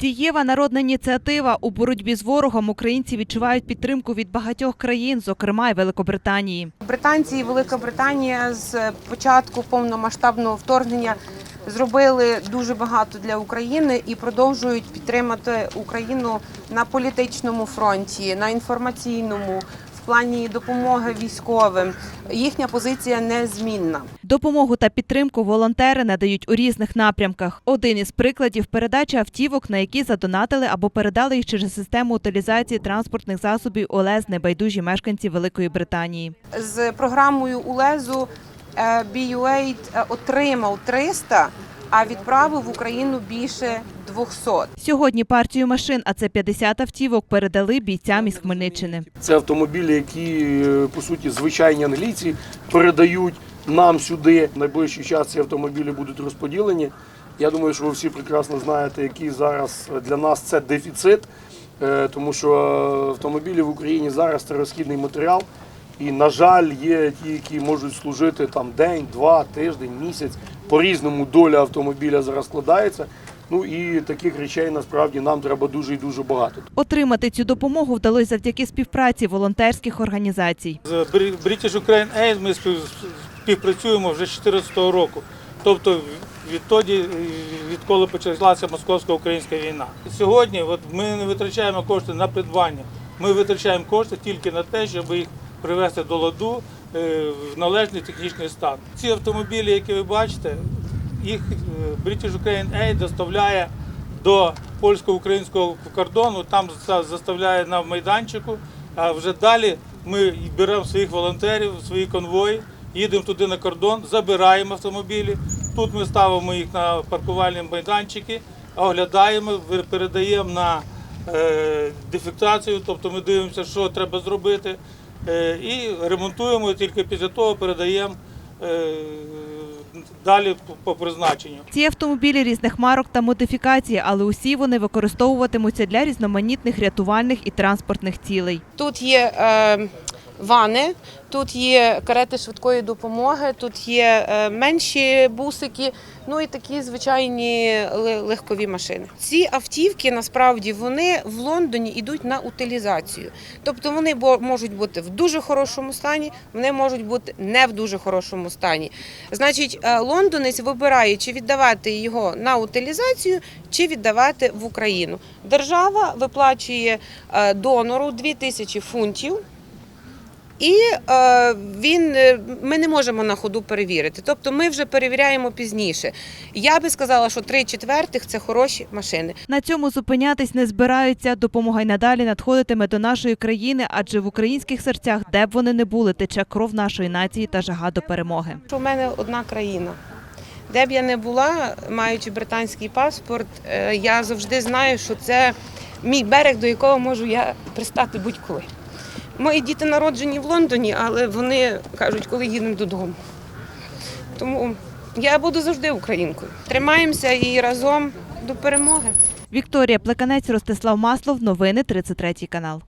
Дієва народна ініціатива у боротьбі з ворогом українці відчувають підтримку від багатьох країн, зокрема й Великобританії. Британці і Великобританія з початку повномасштабного вторгнення зробили дуже багато для України і продовжують підтримати Україну на політичному фронті, на інформаційному, плані допомоги військовим. Їхня позиція незмінна. Допомогу та підтримку волонтери надають у різних напрямках. Один із прикладів передача автівок, на які задонатили або передали їх через систему утилізації транспортних засобів ОЛЕЗ небайдужі мешканці Великої Британії. З програмою УЛЕЗу е, BUAID е, отримав 300, а відправив в Україну більше 200. Сьогодні партію машин, а це 50 автівок, передали бійцям із Хмельниччини. Це автомобілі, які е, по суті звичайні англійці передають нам сюди. В найближчий час ці автомобілі будуть розподілені. Я думаю, що ви всі прекрасно знаєте, який зараз для нас це дефіцит, е, тому що автомобілі в Україні зараз це розхідний матеріал. І, на жаль, є ті, які можуть служити там день, два, тиждень, місяць. По-різному доля автомобіля зараз складається. Ну і таких речей насправді нам треба дуже і дуже багато. Отримати цю допомогу вдалося завдяки співпраці волонтерських організацій. З Bri- British Ukraine Aid ми спів- співпрацюємо вже з 2014 року. Тобто відтоді, відколи почалася московсько-українська війна. Сьогодні от ми не витрачаємо кошти на придбання. Ми витрачаємо кошти тільки на те, щоб їх привести до ладу е, в належний технічний стан. Ці автомобілі, які ви бачите, їх е, British Ukraine Aid доставляє до польсько-українського кордону, там заставляє на майданчику. А вже далі ми беремо своїх волонтерів, свої конвої, їдемо туди на кордон, забираємо автомобілі. Тут ми ставимо їх на паркувальні майданчики, оглядаємо, передаємо на е, дефектацію, тобто ми дивимося, що треба зробити, е, і ремонтуємо тільки після того передаємо далі по- по призначенню. Ці автомобілі різних марок та модифікацій, але усі вони використовуватимуться для різноманітних рятувальних і транспортних цілей. Тут є е, вани, тут є карети швидкої допомоги, тут є е, менші бусики, ну і такі звичайні легкові машини. Ці автівки насправді вони в Лондоні йдуть на утилізацію. Тобто вони можуть бути в дуже хорошому стані, вони можуть бути не в дуже хорошому стані. Значить, е, лондонець вибирає, чи віддавати його на утилізацію, чи віддавати в Україну. Держава виплачує е, донору 2000 фунтів. І е, він е, ми не можемо на ходу перевірити. Тобто ми вже перевіряємо пізніше. Я би сказала, що три четвертих це хороші машини. На цьому зупинятись не збираються. Допомога й надалі надходитиме до нашої країни, адже в українських серцях, де б вони не були, тече кров нашої нації та жага до перемоги. В мене одна країна. Де б я не була, маючи британський паспорт, е, я завжди знаю, що це мій берег, до якого можу я пристати будь-коли. Мої діти народжені в Лондоні, але вони кажуть, коли їдемо додому. Тому я буду завжди українкою. Тримаємося і разом до перемоги. Вікторія Плеканець, Ростислав Маслов. Новини 33 канал.